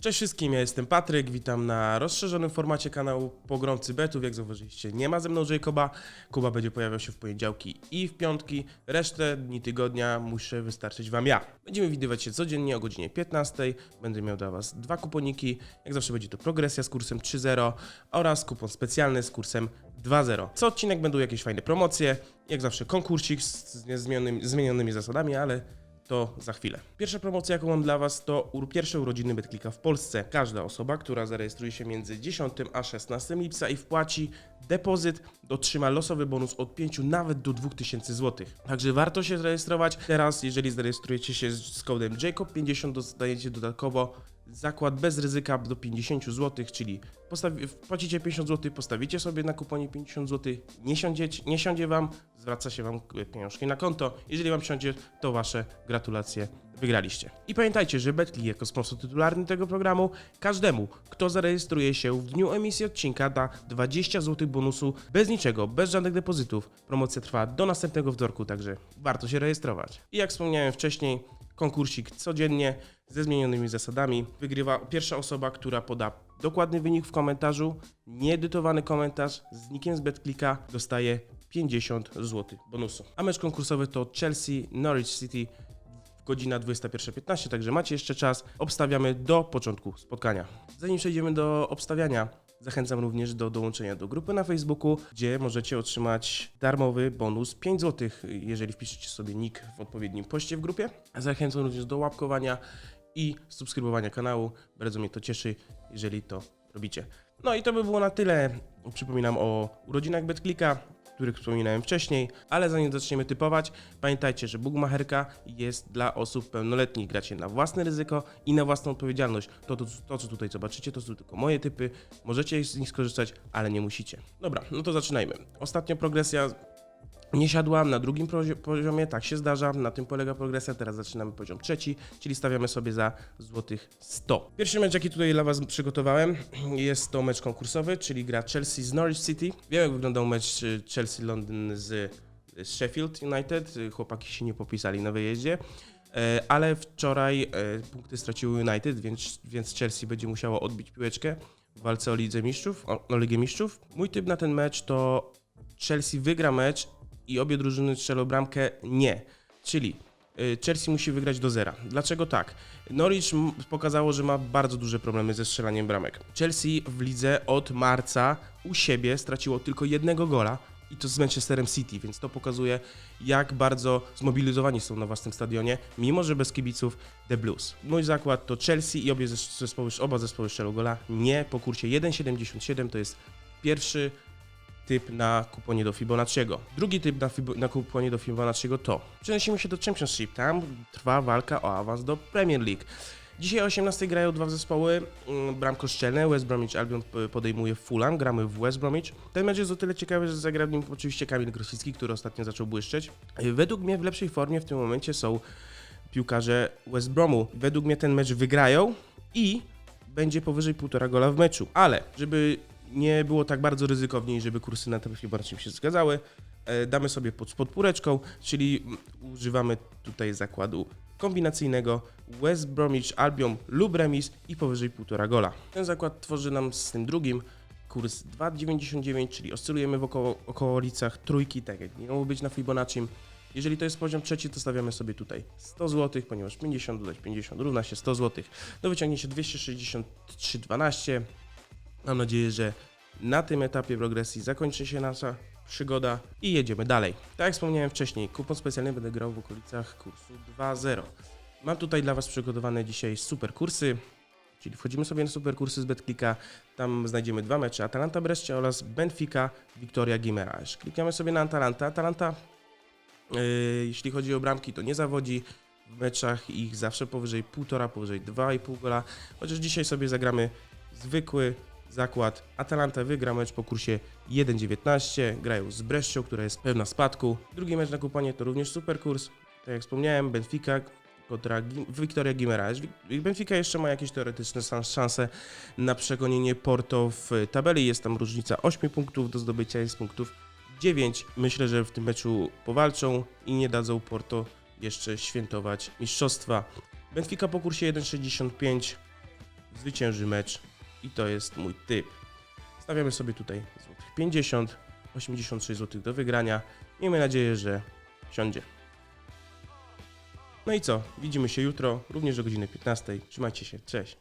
Cześć wszystkim, ja jestem Patryk, witam na rozszerzonym formacie kanału Pogromcy Betów. Jak zauważyliście, nie ma ze mną Jacoba. Kuba będzie pojawiał się w poniedziałki i w piątki. Resztę dni tygodnia muszę wystarczyć Wam ja. Będziemy widywać się codziennie o godzinie 15. Będę miał dla Was dwa kuponiki. Jak zawsze będzie to progresja z kursem 3.0 oraz kupon specjalny z kursem 2.0. Co odcinek będą jakieś fajne promocje. Jak zawsze konkursik z zmienionymi, zmienionymi zasadami, ale to za chwilę. Pierwsza promocja, jaką mam dla Was, to pierwsze urodziny BetClicka w Polsce. Każda osoba, która zarejestruje się między 10 a 16 lipca i wpłaci depozyt, otrzyma losowy bonus od 5 nawet do 2000 zł. Także warto się zarejestrować. Teraz, jeżeli zarejestrujecie się z kodem Jacob50, dostajecie dodatkowo zakład bez ryzyka do 50 zł, czyli postawi, wpłacicie 50 zł, postawicie sobie na kuponie 50 zł, nie, siądziecie, nie siądzie Wam, zwraca się Wam pieniążki na konto. Jeżeli Wam siądzie, to Wasze gratulacje, wygraliście. I pamiętajcie, że Betclick jako sponsor tytularny tego programu, każdemu, kto zarejestruje się w dniu emisji odcinka da 20 zł bonusu bez niczego, bez żadnych depozytów. Promocja trwa do następnego wtorku, także warto się rejestrować. I jak wspomniałem wcześniej, konkursik codziennie ze zmienionymi zasadami. Wygrywa pierwsza osoba, która poda dokładny wynik w komentarzu, nieedytowany komentarz z nikiem z BetClicka dostaje 50 zł bonusu. A mecz konkursowy to Chelsea Norwich City godzina 21.15, także macie jeszcze czas. Obstawiamy do początku spotkania. Zanim przejdziemy do obstawiania, zachęcam również do dołączenia do grupy na Facebooku, gdzie możecie otrzymać darmowy bonus 5 zł, jeżeli wpiszecie sobie nick w odpowiednim poście w grupie. Zachęcam również do łapkowania i subskrybowania kanału. Bardzo mnie to cieszy, jeżeli to robicie. No i to by było na tyle. Przypominam o urodzinach BetClicka, których wspominałem wcześniej, ale zanim zaczniemy typować, pamiętajcie, że Bugmacherka jest dla osób pełnoletnich. Gracie na własne ryzyko i na własną odpowiedzialność. To, to, to co tutaj zobaczycie, to są tylko moje typy. Możecie z nich skorzystać, ale nie musicie. Dobra, no to zaczynajmy. Ostatnio progresja nie siadłam na drugim poziomie, tak się zdarza, na tym polega progresja, teraz zaczynamy poziom trzeci, czyli stawiamy sobie za złotych 100. Pierwszy mecz, jaki tutaj dla Was przygotowałem, jest to mecz konkursowy, czyli gra Chelsea z Norwich City. Wiem, jak wyglądał mecz y, Chelsea Londyn z, z Sheffield United, Y, chłopaki się nie popisali na wyjeździe. Ale wczoraj punkty straciły United, więc, więc Chelsea będzie musiało odbić piłeczkę w walce o Lidze Mistrzów, o, o Ligę Mistrzów. Mój typ na ten mecz to Chelsea wygra mecz i obie drużyny strzelą bramkę nie. Czyli y, Chelsea musi wygrać do zera. Dlaczego tak? Norwich pokazało, że ma bardzo duże problemy ze strzelaniem bramek. Chelsea w lidze od marca u siebie straciło tylko jednego gola i to z Manchesterem City, więc to pokazuje, jak bardzo zmobilizowani są na własnym stadionie, mimo że bez kibiców The Blues. Mój zakład to Chelsea i obie zes- zespoły, oba zespoły strzelą gola nie po kursie 1,77 to jest pierwszy typ na kuponie do Fibonacciego. Drugi typ na, Fib- na kuponie do Fibonacciego to przenosimy się do Championship. Tam trwa walka o awans do Premier League. Dzisiaj o 18 grają dwa zespoły mm, bramkoszczelne. West Bromwich Albion podejmuje Fulham, gramy w West Bromwich. Ten mecz jest o tyle ciekawy, że zagra w nim oczywiście Kamil Grosicki, który ostatnio zaczął błyszczeć. Według mnie w lepszej formie w tym momencie są piłkarze West Bromu. Według mnie ten mecz wygrają i będzie powyżej 1,5 gola w meczu. Ale żeby nie było tak bardzo ryzykownie i żeby kursy na Fibonacci się zgadzały, e, damy sobie pod, podpóreczką, czyli używamy tutaj zakładu kombinacyjnego West Bromwich Albion lub remis i powyżej 1,5 gola. Ten zakład tworzy nam z tym drugim kurs 2,99, czyli oscylujemy w około, okolicach trójki, tak jak miało być na Fibonacci. Jeżeli to jest poziom trzeci, to stawiamy sobie tutaj 100 zł, ponieważ 50 dodać 50 równa się 100 zł. Do wyciągnięcia 263,12. Mam nadzieję, że na tym etapie progresji zakończy się nasza przygoda i jedziemy dalej. Tak jak wspomniałem wcześniej, kupon specjalny będę grał w okolicach kursu 2.0. Mam tutaj dla Was przygotowane dzisiaj super kursy, czyli wchodzimy sobie na super kursy z BetClicka, tam znajdziemy dwa mecze, Atalanta Brescia oraz Benfica Victoria Guimaraes. Klikamy sobie na Atalanta. Atalanta, yy, jeśli chodzi o bramki, to nie zawodzi. W meczach ich zawsze powyżej 1,5, powyżej 2,5 gola. Chociaż dzisiaj sobie zagramy zwykły zakład. Atalanta wygra mecz po kursie 1,19. Grają z Brescią, która jest pewna spadku. Drugi mecz na kuponie to również super kurs. Tak jak wspomniałem, Benfica kontra Gi- Victoria Guimaraes. Wi- Benfica jeszcze ma jakieś teoretyczne szans- szanse na przegonienie Porto w tabeli. Jest tam różnica 8 punktów, do zdobycia jest punktów 9. Myślę, że w tym meczu powalczą i nie dadzą Porto jeszcze świętować mistrzostwa. Benfica po kursie 1,65 zwycięży mecz i to jest mój typ. Stawiamy sobie tutaj złotych 50, 86 zł do wygrania. Miejmy nadzieję, że siądzie. No i co? Widzimy się jutro, również o godzinie 15. Trzymajcie się, cześć.